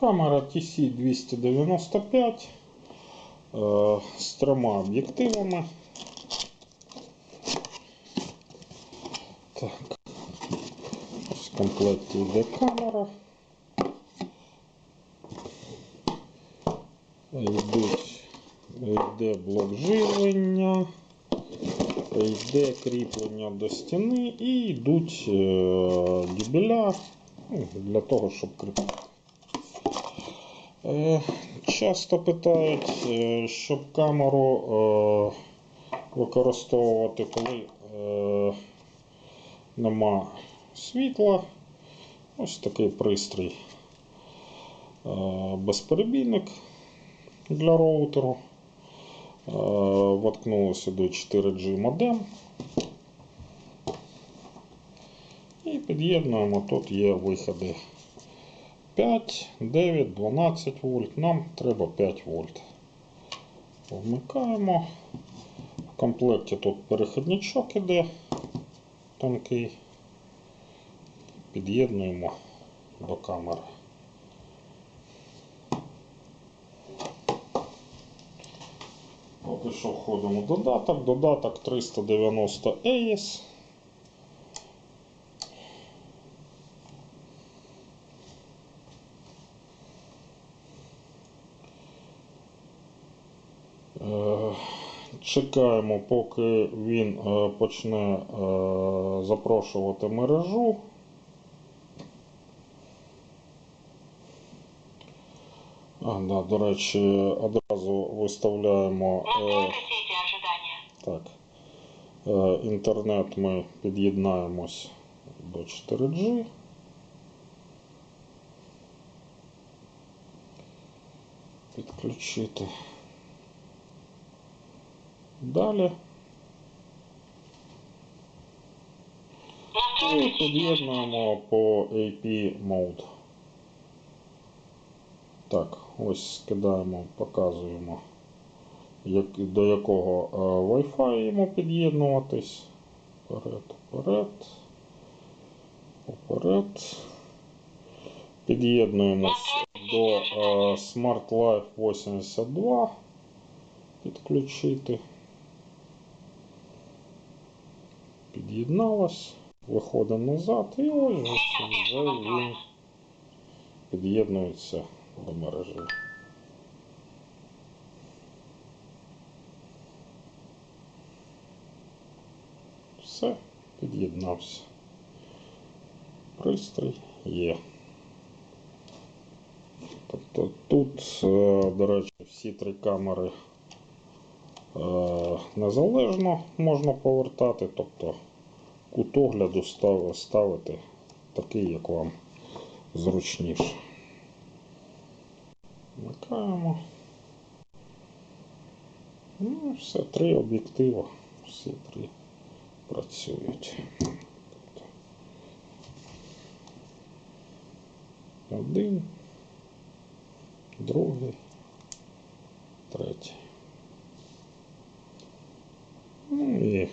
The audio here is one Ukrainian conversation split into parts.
Камера TC295 е, з трьома об'єктивами. Так. В комплекті йде камера. Йдуть, йде блок живлення, йде кріплення до стіни і йдуть е, дюбеля ну, для того, щоб кріпити. Е, Часто питають, е, щоб камеру е, використовувати, коли нема світла. Ось такий пристрій. Безперебійник для роутеру. Воткнули сюди 4G модем. І під'єднуємо. Тут є виходи 5, 9, 12 вольт. Нам треба 5 вольт. Вмикаємо. В комплекті тут перехідничок іде тонкий. Під'єднуємо до камери. Поки що входимо в додаток. Додаток 390 AES. Е, Чекаємо, поки він е, почне е, запрошувати мережу. А, да, до речі, одразу виставляємо. е. Так. Е, Інтернет ми під'єднаємось до 4G. Підключити. Далі. І сети ожидания. під'єднуємо по AP mode. Так, ось скидаємо, показуємо, як, до якого е, Wi-Fi йому під'єднуватись. Вперед, вперед. Вперед. Під'єднуємось до е, Smart Life 82. Підключити. Під'єдналось. Виходимо назад і ось вже він під'єднується до мережі. Все, під'єднався. Пристрій є. Тобто тут, е, до речі, всі три камери е, незалежно можна повертати, тобто кут огляду ставити такий, як вам зручніше. Вмикаємо. Ну, все, три об'єктива. Всі три працюють. Тобто, Один, другий, третій. Ну і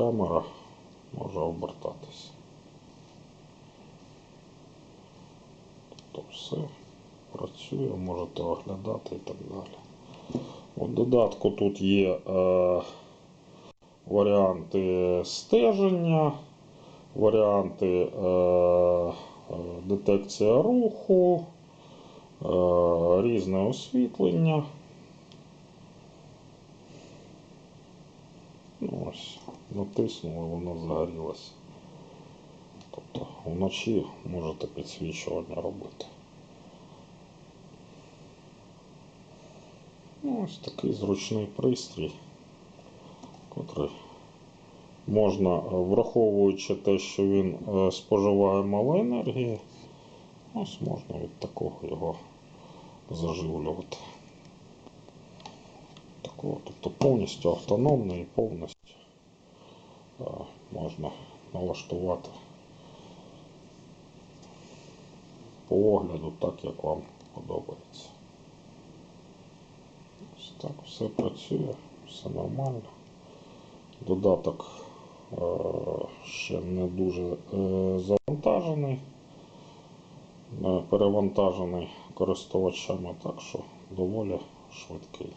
камера може обертатися. То все працює, можете оглядати і так далі. У додатку тут є е, варіанти стеження, варіанти е, детекція руху, е, різне освітлення. Ну, ось, натиснули, воно загорілося. Тобто вночі можете підсвічування робити. Ну, ось такий зручний пристрій, котрий можна, е, враховуючи те, що він е, споживає мало енергії, ось можна від такого його заживлювати. Тобто повністю автономний і повністю можна налаштувати по огляду так, як вам подобається. Ось так все працює, все нормально. Додаток е, ще не дуже е, завантажений. е, перевантажений користувачами, так що доволі швидкий.